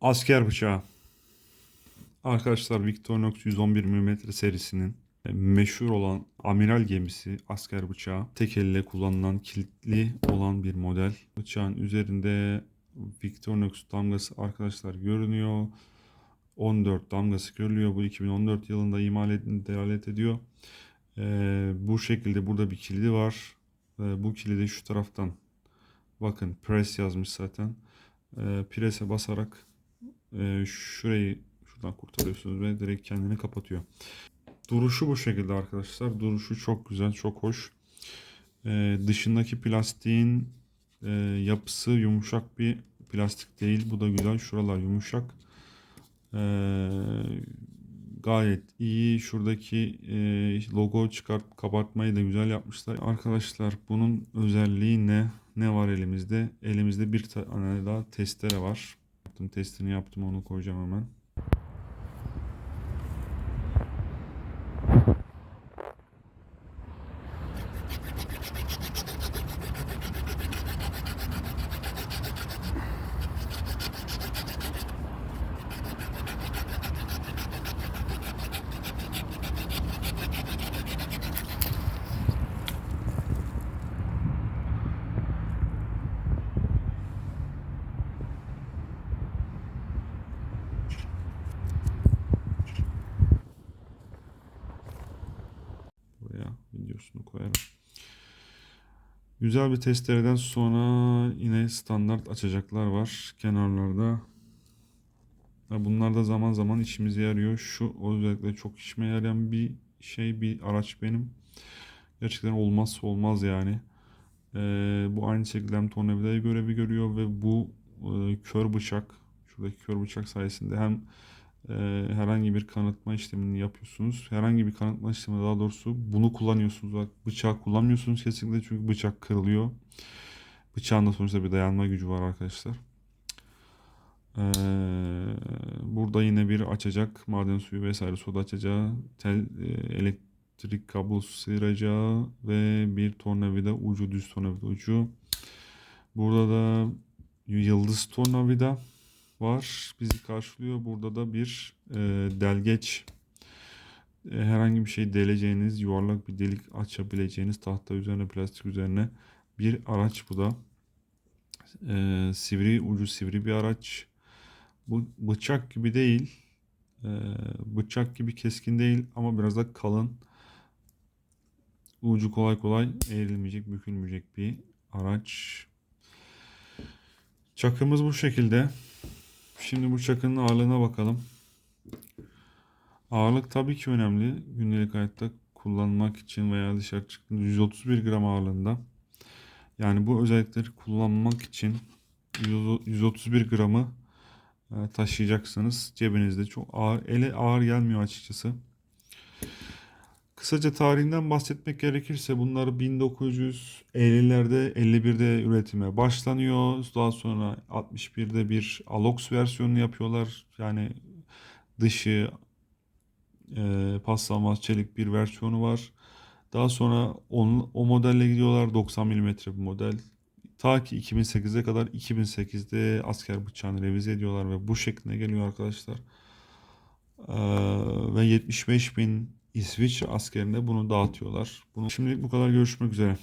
Asker bıçağı. Arkadaşlar Victorinox 111 mm serisinin meşhur olan amiral gemisi asker bıçağı. Tek elle kullanılan kilitli olan bir model. Bıçağın üzerinde Victorinox damgası arkadaşlar görünüyor. 14 damgası görülüyor. Bu 2014 yılında imal edildiğini delalet ediyor. Ee, bu şekilde burada bir kilidi var. Ee, bu kilidi şu taraftan bakın press yazmış zaten. Ee, press'e basarak e, şurayı şuradan kurtarıyorsunuz ve direkt kendini kapatıyor. Duruşu bu şekilde arkadaşlar. Duruşu çok güzel, çok hoş. Ee, dışındaki plastiğin e, yapısı yumuşak bir plastik değil. Bu da güzel. Şuralar yumuşak. Ee, gayet iyi. Şuradaki e, logo çıkart kabartmayı da güzel yapmışlar. Arkadaşlar bunun özelliği ne? Ne var elimizde? Elimizde bir tane daha testere var. Yaptım testini yaptım onu koyacağım hemen. Videosunu koyarım. Güzel bir testereden sonra yine standart açacaklar var kenarlarda. Bunlar da zaman zaman işimize yarıyor. Şu özellikle çok işime yarayan bir şey bir araç benim. Gerçekten olmazsa olmaz yani. Ee, bu aynı şekilde hem tornavidayı görevi görüyor ve bu e, kör bıçak şuradaki kör bıçak sayesinde hem e, herhangi bir kanıtma işlemini yapıyorsunuz. Herhangi bir kanıtma işlemi daha doğrusu bunu kullanıyorsunuz. Bak bıçağı kullanmıyorsunuz kesinlikle çünkü bıçak kırılıyor. Bıçağın da sonuçta bir dayanma gücü var arkadaşlar. Ee, burada yine bir açacak maden suyu vesaire soda açacağı, tel e, elektrik kablosu sıyıracağı ve bir tornavida ucu düz tornavida ucu. Burada da yıldız tornavida var bizi karşılıyor. Burada da bir e, delgeç e, herhangi bir şey deleceğiniz yuvarlak bir delik açabileceğiniz tahta üzerine plastik üzerine bir araç bu da. E, sivri ucu sivri bir araç. Bu bıçak gibi değil. E, bıçak gibi keskin değil ama biraz da kalın. Ucu kolay kolay eğrilmeyecek, bükülmeyecek bir araç. Çakımız bu şekilde. Şimdi bu çakının ağırlığına bakalım. Ağırlık tabii ki önemli. Gündelik hayatta kullanmak için veya dışarı çıktığında 131 gram ağırlığında. Yani bu özellikleri kullanmak için 131 gramı e, taşıyacaksınız cebinizde. Çok ağır, ele ağır gelmiyor açıkçası. Kısaca tarihinden bahsetmek gerekirse bunları 1950'lerde 51'de üretime başlanıyor. Daha sonra 61'de bir Alox versiyonunu yapıyorlar. Yani dışı e, paslanmaz çelik bir versiyonu var. Daha sonra on, o modelle gidiyorlar 90 mm bir model. Ta ki 2008'e kadar 2008'de asker bıçağını revize ediyorlar ve bu şekline geliyor arkadaşlar. Ee, ve 75 bin İsviçre askerine bunu dağıtıyorlar. Bunu şimdilik bu kadar görüşmek üzere.